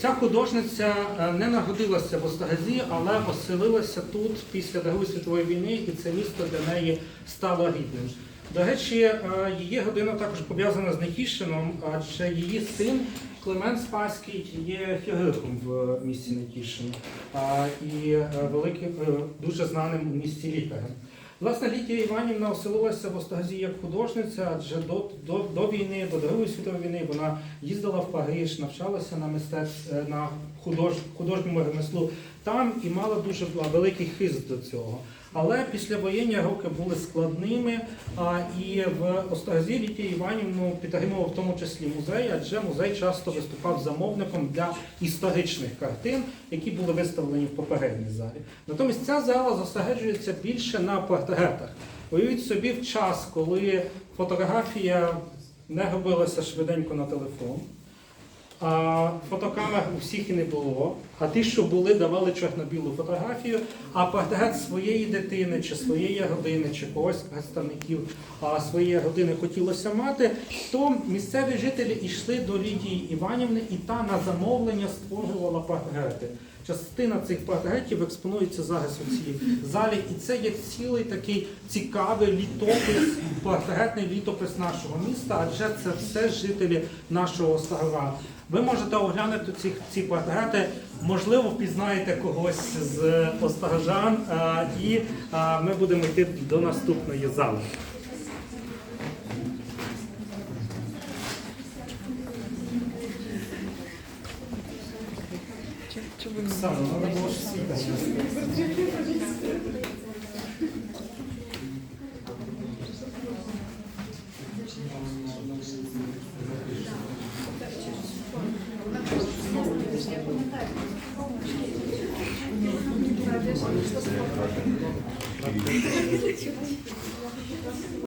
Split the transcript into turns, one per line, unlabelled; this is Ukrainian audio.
Ця художниця е, не народилася в Остагазі, але оселилася тут після Другої світової війни, і це місто для неї стало рідним. До речі, е, її година також пов'язана з Нетішином, адже її син Климент Спаський є хірургом в місті Нетішин і е, великим, дуже знаним у місті лікарем. Власне, Лідія Іванівна оселилася в Остагазі як художниця, адже до, до, до війни, до Другої світової війни вона їздила в Париж, навчалася на мистецтв е, на худож, художньому ремеслу там і мала дуже великий хист до цього. Але післявоєнні роки були складними, і в Остагазі Лідія Іванівну підтримував в тому числі музей, адже музей часто виступав замовником для історичних картин, які були виставлені в попередній залі. Натомість ця зала зосереджується більше на портретах. Уявіть собі в час, коли фотографія не робилася швиденько на телефон. А фотокамер у всіх і не було. А ті, що були, давали чорно-білу фотографію. А портрет своєї дитини, чи своєї родини, чи когось представників своєї родини хотілося мати, то місцеві жителі йшли до Лідії Іванівни, і та на замовлення створювала портрети. Частина цих портретів експонується зараз у цій залі, і це є цілий такий цікавий літопис, портретний літопис нашого міста, адже це все жителі нашого Остагова. Ви можете оглянути ці, ці портрети, можливо, впізнаєте когось з остажан, а, і а, ми будемо йти до наступної зали. Треба було ж світло.